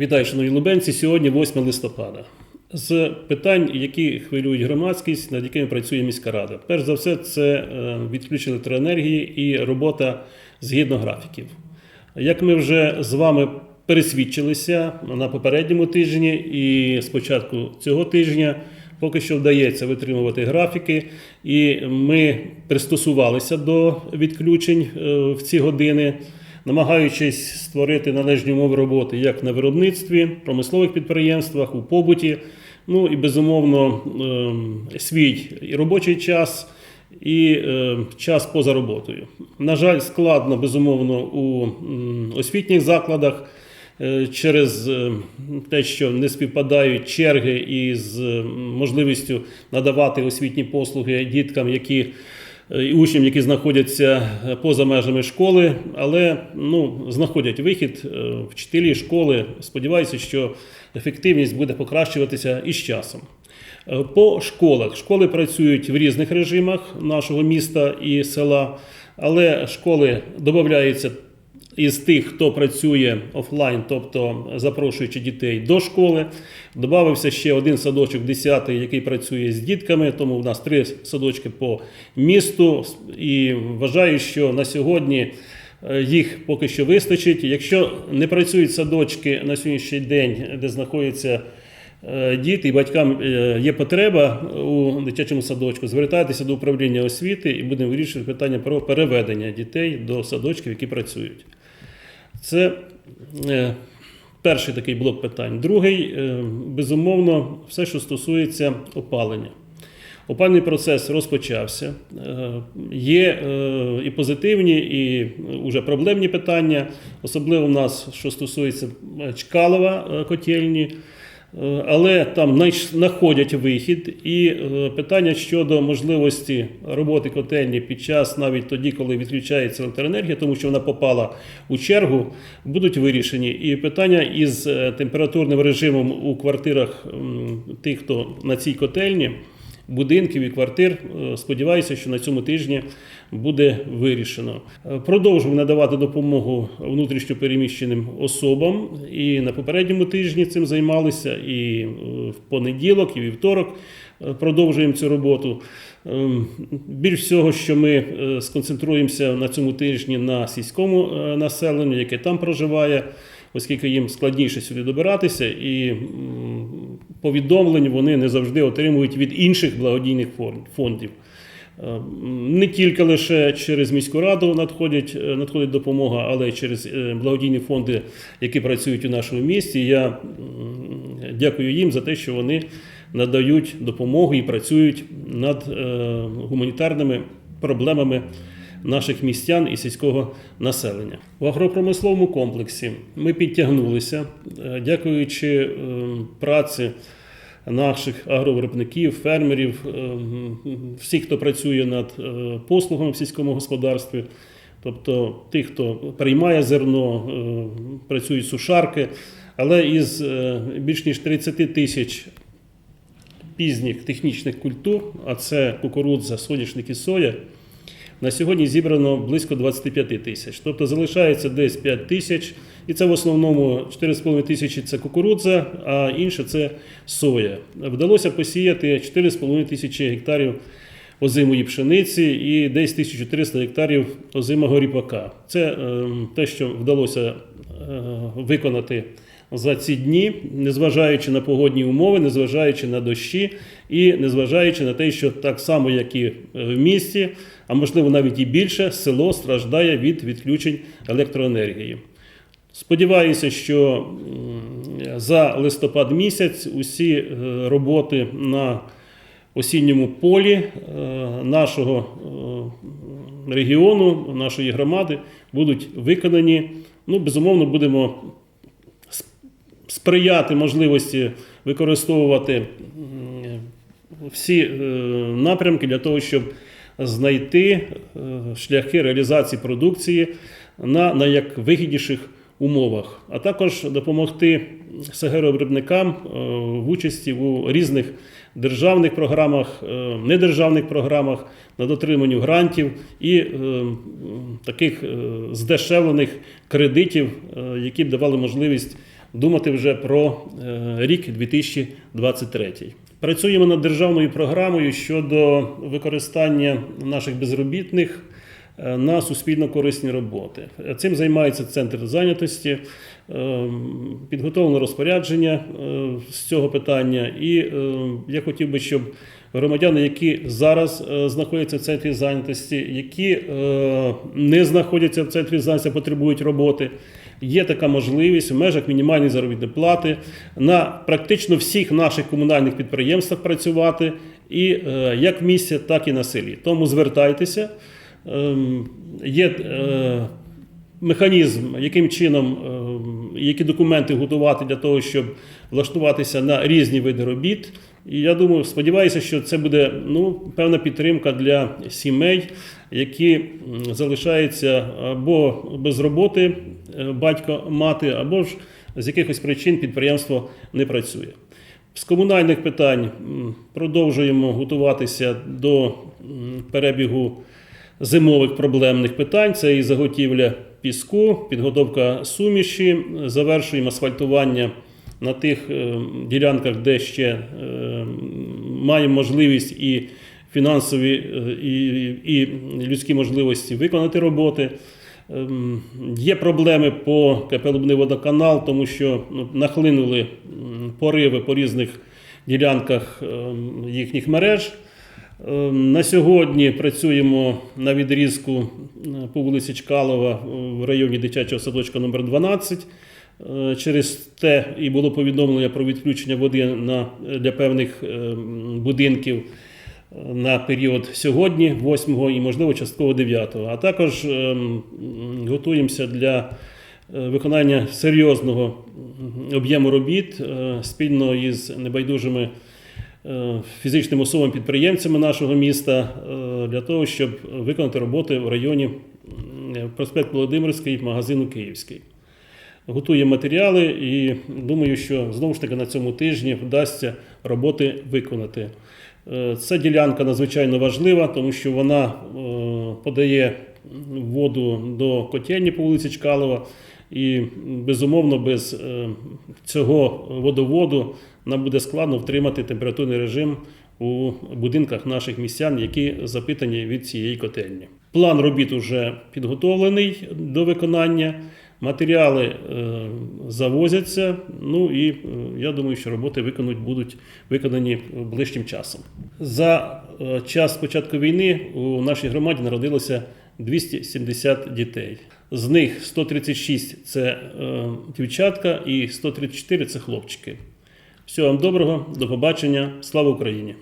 Вітаю, шановні лубенці. Сьогодні 8 листопада. З питань, які хвилюють громадськість, над якими працює міська рада. Перш за все, це е, відключення електроенергії і робота згідно графіків. Як ми вже з вами пересвідчилися на попередньому тижні і з початку цього тижня, поки що вдається витримувати графіки, і ми пристосувалися до відключень е, в ці години намагаючись створити належні умови роботи як на виробництві, промислових підприємствах, у побуті. Ну і безумовно ем, свій і робочий час. І е, час поза роботою. На жаль, складно безумовно у освітніх закладах е, через е, те, що не співпадають черги із можливістю надавати освітні послуги діткам, які учням, які знаходяться е, поза межами школи, але ну, знаходять вихід е, вчителі школи. Сподіваюся, що ефективність буде покращуватися із часом. Е, По школах школи працюють в різних режимах нашого міста і села, але школи додаються із тих, хто працює офлайн, тобто запрошуючи дітей до школи. Добавився ще один садочок, 10 який працює з дітками, тому в нас три садочки по місту. І вважаю, що на сьогодні е, їх поки що вистачить. Якщо не працюють садочки на сьогоднішній день, де знаходяться е, діти, і батькам е, є потреба у дитячому садочку, звертайтеся до управління освіти і будемо вирішувати питання про переведення дітей до садочків, які працюють. Це е, перший такий блок питань. Другий, е, безумовно, все, що стосується опалення. Опальний процес розпочався. Е, Є і позитивні, і вже проблемні питання, особливо в нас, що стосується Чкалова котельні. Е, Але там знаходять вихід, і е, питання щодо можливості роботи котельні під час навіть тоді, коли відключається електроенергія, тому що вона попала у чергу, будуть вирішені. І питання із е, температурним режимом у квартирах тих, хто на цій котельні, будинків і квартир. е, Сподіваюся, що на цьому тижні буде вирішено. Е, Продовжуємо надавати допомогу внутрішньопереміщеним особам. І на попередньому тижні цим займалися, і е, в понеділок, і вівторок продовжуємо цю роботу. Ем, Більш всього, що ми сконцентруємося на цьому тижні на сільському населенню, яке там проживає, оскільки їм складніше сюди добиратися, і повідомлень вони не завжди отримують від інших благодійних фон- фондів. Е, Не тільки лише через міську раду надходять, е, надходить допомога, але й через е, благодійні фонди, які працюють у нашому місті. Я дякую їм за те, що вони надають допомогу і працюють над гуманітарними проблемами наших містян і сільського населення. В агропромисловому комплексі ми підтягнулися, е, дякуючи е, праці наших агровиробників, фермерів, е, всіх, хто працює над послугами в сільському господарстві. Тобто тих, хто приймає зерно, працюють сушарки, але із більш ніж 30 тисяч пізніх технічних культур, а це кукурудза, соняшник і соя, на сьогодні зібрано близько 25 тисяч. Тобто залишається десь 5 тисяч, і це в основному 4,5 тисячі це кукурудза, а інше це соя. Вдалося посіяти 4,5 тисячі гектарів озимої пшениці і десь 1300 гектарів озимого ріпака. Це е, те, що вдалося е, виконати за ці дні, незважаючи на погодні умови, незважаючи на дощі і незважаючи на те, що так само, як і в місті, а можливо навіть і більше, село страждає від відключень електроенергії. Сподіваюся, що за листопад місяць усі е, роботи на осінньому полі е, нашого е, регіону, нашої громади будуть виконані. Ну, безумовно, будемо сприяти можливості використовувати всі е, напрямки для того, щоб знайти е, шляхи реалізації продукції на найвигідніших умовах, а також допомогти СГР-виробникам е, в участі у різних державних програмах, недержавних програмах на дотриманню грантів і таких здешевлених кредитів, які б давали можливість думати вже про е, рік 2023. Працюємо над державною програмою щодо використання наших безробітних е, на суспільно корисні роботи. Цим займається центр зайнятості, е, підготовлено розпорядження е, з цього питання. І я хотів би, щоб громадяни, які зараз знаходяться в центрі зайнятості, які не знаходяться в центрі зайнятості, потребують роботи. Є така можливість в межах мінімальної заробітної плати на практично всіх наших комунальних підприємствах працювати і е, як в місті, так і на селі. Тому звертайтеся. Ем, Є е, механізм, яким чином, е, які документи готувати для того, щоб влаштуватися на різні види робіт. І я думаю, сподіваюся, що це буде ну, певна підтримка для сімей, які залишаються або без роботи, е, батько, мати, або ж з якихось причин підприємство не працює. З комунальних питань продовжуємо готуватися до перебігу зимових проблемних питань. Це і заготівля піску, підготовка суміші, завершуємо асфальтування на тих е, ділянках, де ще е, маємо можливість і фінансові, е, і, і людські можливості виконати роботи. Ем, Є проблеми по КП «Лубний водоканал, тому що ну, нахлинули пориви по різних ділянках ем, їхніх мереж. Ем, На сьогодні працюємо на відрізку е, по вулиці Чкалова е, в районі дитячого садочка номер 12 Е, Через те і було повідомлення про відключення води на, для певних будинків е, на період сьогодні, 8 і, можливо, частково 9. А також готуємося для е, виконання серйозного об'єму робіт е, спільно із небайдужими е, фізичними особами-підприємцями нашого міста е, для того, щоб виконати роботи в районі проспект Володимирський, магазину Київський. Готуємо матеріали і думаю, що знову ж таки на цьому тижні вдасться роботи виконати. Е, Ця ділянка надзвичайно важлива, тому що вона подає воду до котельні по вулиці Чкалова. І безумовно, без е, цього водоводу нам буде складно втримати температурний режим у будинках наших містян, які запитані від цієї котельні. План робіт вже підготовлений до виконання. Матеріали е, завозяться. Ну і е, я думаю, що роботи виконуть будуть виконані ближчим часом. За час початку війни у нашій громаді народилося 270 дітей. З них 136 це е, дівчатка і 134 це хлопчики. Всього вам доброго, до побачення, слава Україні!